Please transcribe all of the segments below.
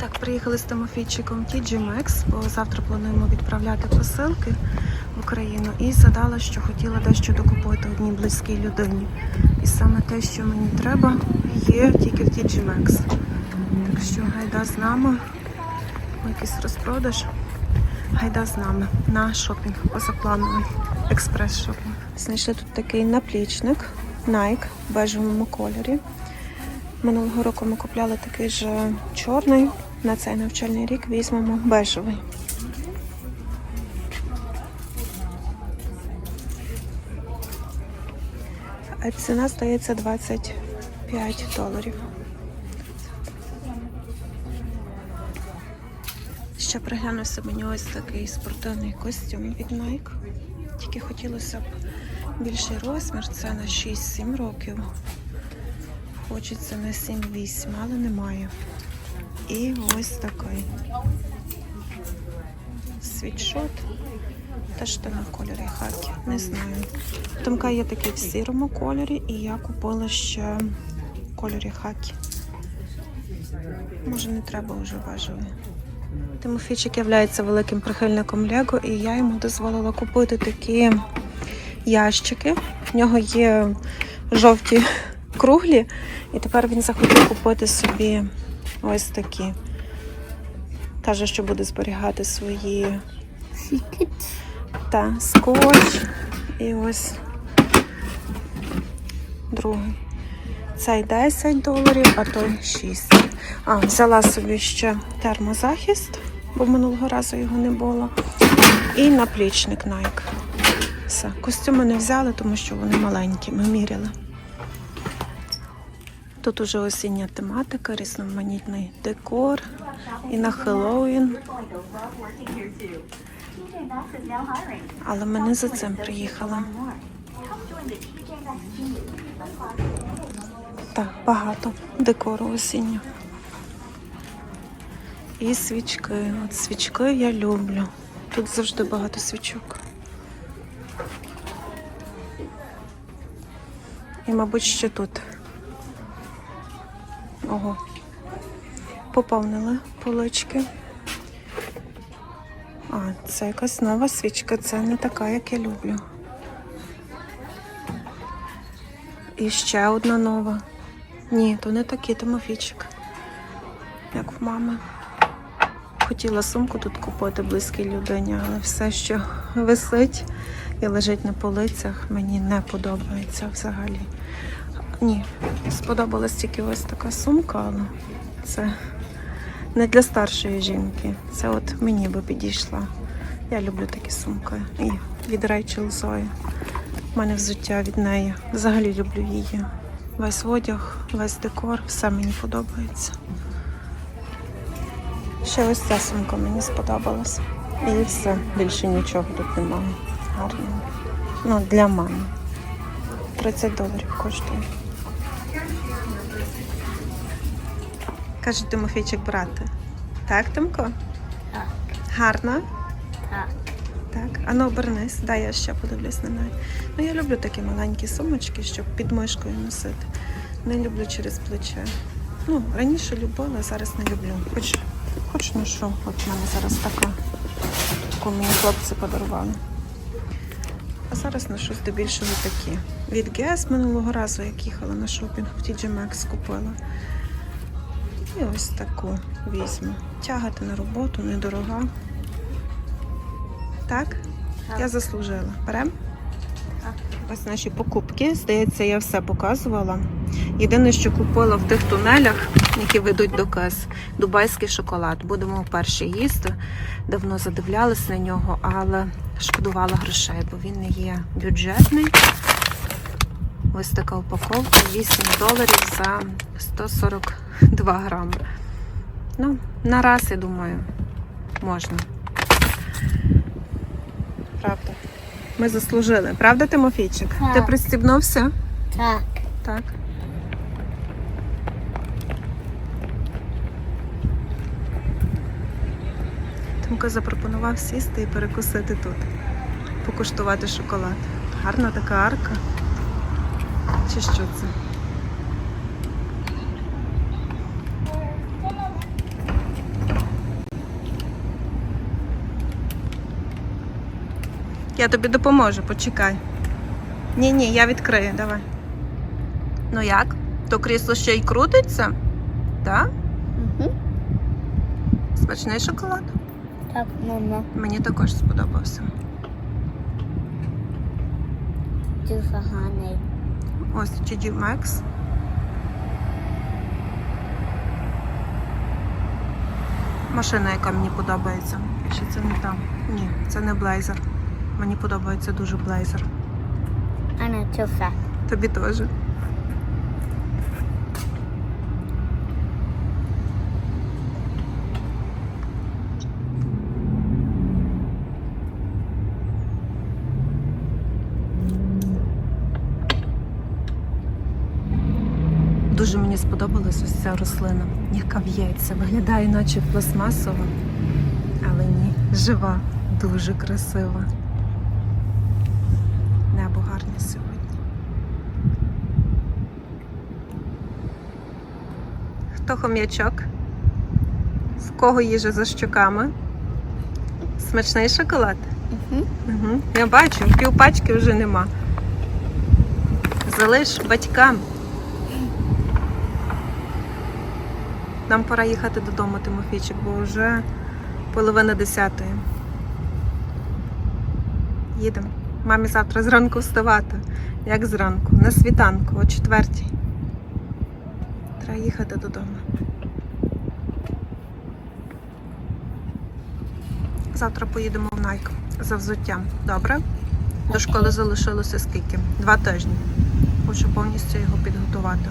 Так, приїхали з Тимофійчиком TG Maxx, бо завтра плануємо відправляти посилки в Україну. І згадала, що хотіла дещо докупити одній близькій людині. І саме те, що мені треба, є тільки в TG Maxx. Так що гайда з нами. Якийсь розпродаж. Гайда з нами на шопінг позаплановий експрес-шопінг. Знайшли тут такий наплічник Nike в бежевому кольорі. Минулого року ми купляли такий же чорний. На цей навчальний рік візьмемо бежевий. А ціна здається 25 доларів. Ще приглянувся мені ось такий спортивний костюм від Nike. Тільки хотілося б більший розмір, це на 6-7 років. Хочеться на 7-8, але немає. І ось такий світшот та штани в кольорі хакі. Не знаю. Томка є такий в сірому кольорі, і я купила ще в кольорі хакі. Може не треба вже бажано. Тимофійчик є великим прихильником Лего, і я йому дозволила купити такі ящики. В нього є жовті круглі, і тепер він захотів купити собі ось такі. Каже, що буде зберігати свої та скотч. І ось другий. Цей 10 доларів, а той 6. А, взяла собі ще термозахист, бо минулого разу його не було. І наплічник Nike. Все. Костюми не взяли, тому що вони маленькі, ми міряли. Тут уже осіння тематика, різноманітний декор і на Хеллоуін. Але ми не за цим приїхали. Так, багато декору осінню. І свічки. От свічки я люблю. Тут завжди багато свічок. І, мабуть, ще тут. Ого. Поповнили полички. А, це якась нова свічка, це не така, як я люблю. І ще одна нова. Ні, то не такий Тимофійчик, як в мами. Хотіла сумку тут купити близькій людині, але все, що висить і лежить на полицях, мені не подобається взагалі. Ні, сподобалась тільки ось така сумка, але це не для старшої жінки. Це от мені би підійшла. Я люблю такі сумки. І від Рейчел Зої. У мене взуття від неї. Взагалі люблю її. Весь одяг, весь декор, все мені подобається. Ще ось ця сумка мені сподобалась. І все, більше нічого тут немає. Гарно. Ну, для мами. 30 доларів коштує. Каже Тимофійчик брати. Так, Тимко? Так. Гарно? Так. Так. А ну обернись, дай я ще подивлюсь на неї. Ну я люблю такі маленькі сумочки, щоб під мишкою носити. Не люблю через плече. Ну, раніше любила, зараз не люблю. Хоч, хоч ношу. От в мене зараз така. Таку мені хлопці подарували. А зараз ношу здебільшого такі. Від ГЕС минулого разу, як їхала на шопінг, в TG Maxx купила. І ось таку візьму. Тягати на роботу недорога. Так? Я заслужила. Берем? Так. Ось наші покупки. Здається, я все показувала. Єдине, що купила в тих тунелях, які ведуть до кас, дубайський шоколад. Будемо вперше їсти. Давно задивлялась на нього, але шкодувала грошей, бо він не є бюджетний. Ось така упаковка 8 доларів за 142 грами. Ну, на раз, я думаю, можна. Правда. Ми заслужили. Правда, Тимофійчик? Так. Ти пристібнувся? Так. Так. Тимко запропонував сісти і перекусити тут. Покуштувати шоколад. Гарна така арка. Чи що це? Я тобі допоможу, почекай. Ні, ні, я відкрию, давай. Ну як? То крісло ще й крутиться? Так? Угу. Смачний шоколад. Так, мама, Мені також сподобався. дуже гарний. Ось GG Max. Машина, яка мені подобається. Чи це не там? Ні, це не блейзер. Мені подобається дуже блейзер. А не туфа. Тобі теж. Дуже мені сподобалась ось ця рослина, яка в'ється. Виглядає наче пластмасова, але ні, жива, дуже красива. Хто хом'ячок? В кого їжа за щоками? Смачний шоколад? Угу. Угу. Я бачу, півпачки вже нема. Залиш батькам. Нам пора їхати додому, Тимофійчик, бо вже половина десятої. Їдемо. Мамі завтра зранку вставати. Як зранку? На світанку, о четвертій. Треба їхати додому. Завтра поїдемо в Найк за взуттям. Добре? До школи залишилося скільки? Два тижні. Хочу повністю його підготувати.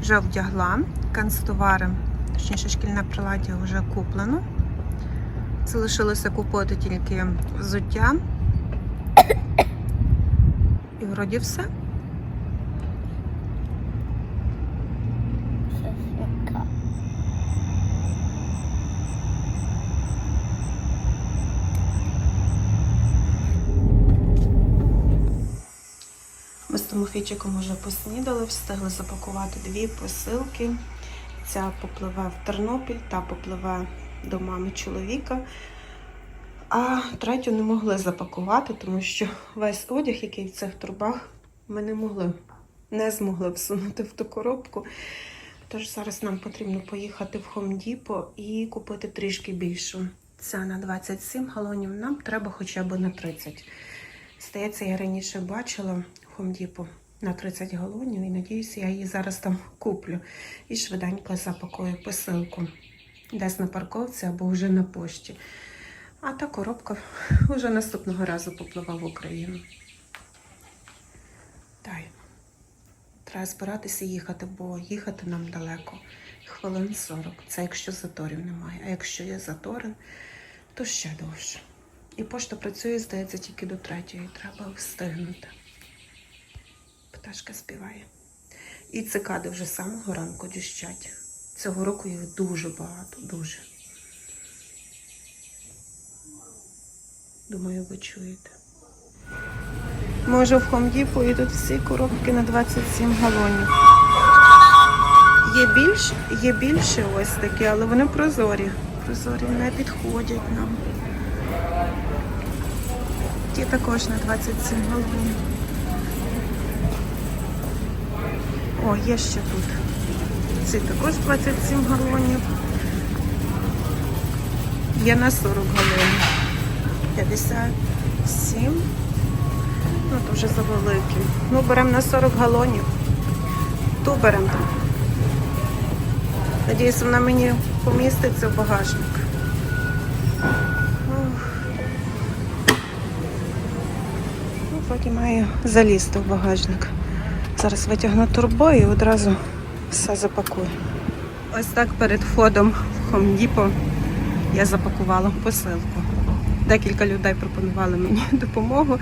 Вже вдягла, канцтовари, точніше шкільне приладдя вже куплено. Залишилося купити тільки взуття. І вроді все. З вже поснідали, встигли запакувати дві посилки. Ця попливе в Тернопіль, та попливе до мами чоловіка. А третю не могли запакувати, тому що весь одяг, який в цих турбах, ми не могли, не змогли всунути в ту коробку. Тож зараз нам потрібно поїхати в Depot і купити трішки більшу. Ця на 27 галонів, нам треба хоча б на 30. Здається, я раніше бачила Depot на 30 галонів і надіюся, я її зараз там куплю і швиденько запакую посилку десь на парковці або вже на пошті. А та коробка вже наступного разу попливе в Україну. Дай. Треба збиратися їхати, бо їхати нам далеко. Хвилин 40. Це якщо заторів немає. А якщо є затори, то ще довше. І пошта працює, здається, тільки до третьої. Треба встигнути. Пташка співає. І цикади вже самого ранку діщать. Цього року їх дуже багато, дуже. Думаю, ви чуєте. Може в Хомдіпу і всі коробки на 27 галонів. Є більш, є більше ось такі, але вони прозорі. Прозорі не підходять нам. Ті також на 27 галонів. О, є ще тут. Ці також 27 галонів. Є на 40 галонів. 57. Ну, то вже завеликі. Ну, беремо на 40 галонів. Ту беремо там. Надіюсь, вона мені поміститься в багажник. Ну, потім маю залізти в багажник. Зараз витягну турбо і одразу все запакую. Ось так перед входом в Depot я запакувала посилку. Декілька людей пропонували мені допомогу.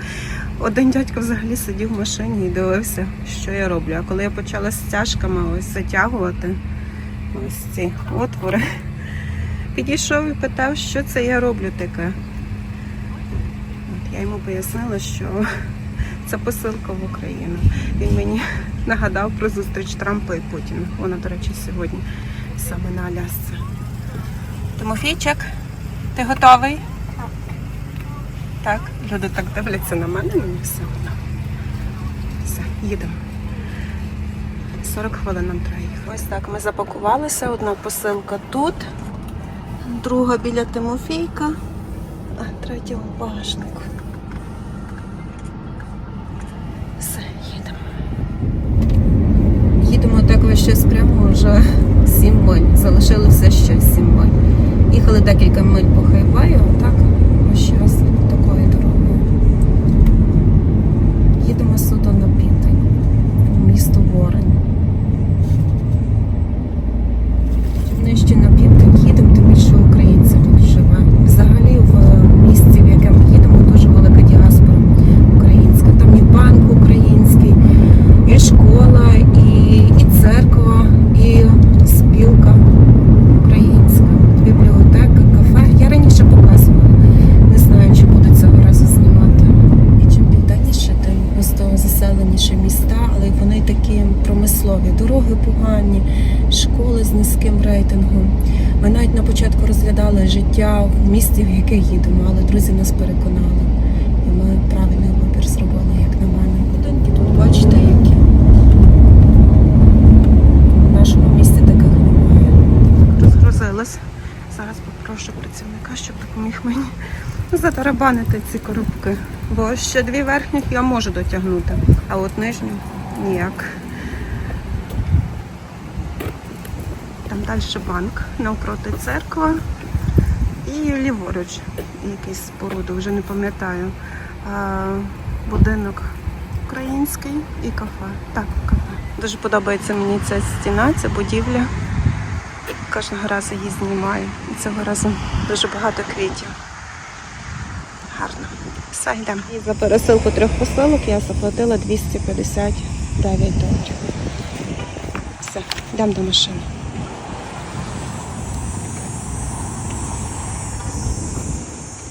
Один дядько взагалі сидів в машині і дивився, що я роблю. А коли я почала стяжками ось затягувати ось ці отвори, підійшов і питав, що це я роблю таке. От я йому пояснила, що це посилка в Україну. Він мені нагадав про зустріч Трампа і Путіна. Вона, до речі, сьогодні саме на Алясці. Тимофійчик, ти готовий? Так, люди так дивляться на мене, мені все одно. Все, їдемо. 40 хвилин нам треба їхати. Ось так ми запакувалися. Одна посилка тут, друга біля Тимофійка, а третя у багажнику. Все, їдемо. Час прямо вже 7 миль. Залишилося ще 7 миль. Їхали декілька миль по хайваю, так весь час такою дорогою. Їдемо суто на південь, в місто Ворень. Чим нижче на південь їдемо, тим більше українців тут живе. Взагалі в місті, в яке ми їдемо, дуже велика діаспора українська. Там і банк український, і школа, і, і церква, і спілка українська, бібліотека, кафе. Я раніше показувала. Не знаю, чи буду цього разу знімати. І чим південніше, тим просто міста, але вони такі промислові. Дороги погані, школи з низьким рейтингом. Ми навіть на початку розглядали життя в місті, в яке їдемо, але друзі нас переконали. І ми правильний вибір зробили, як на мене. Будинки тут бачите, які. В нашому місті таких немає. Розгрузилась. Зараз попрошу працівника, щоб допоміг мені затарабанити ці коробки. Бо ще дві верхніх я можу дотягнути, а от нижню ніяк. Там далі банк, навпроти церква і ліворуч якийсь споруду, вже не пам'ятаю. Будинок український і кафе. Так, кафе. Дуже подобається мені ця стіна, ця будівля. Кожного разу її знімаю. І цього разу дуже багато квітів. Гарно. Все, йдемо. І за пересилку трьох посилок я заплатила 259 доларів. Все, йдемо до машини.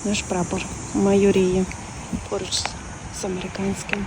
Наш прапор майоріє поруч з американським.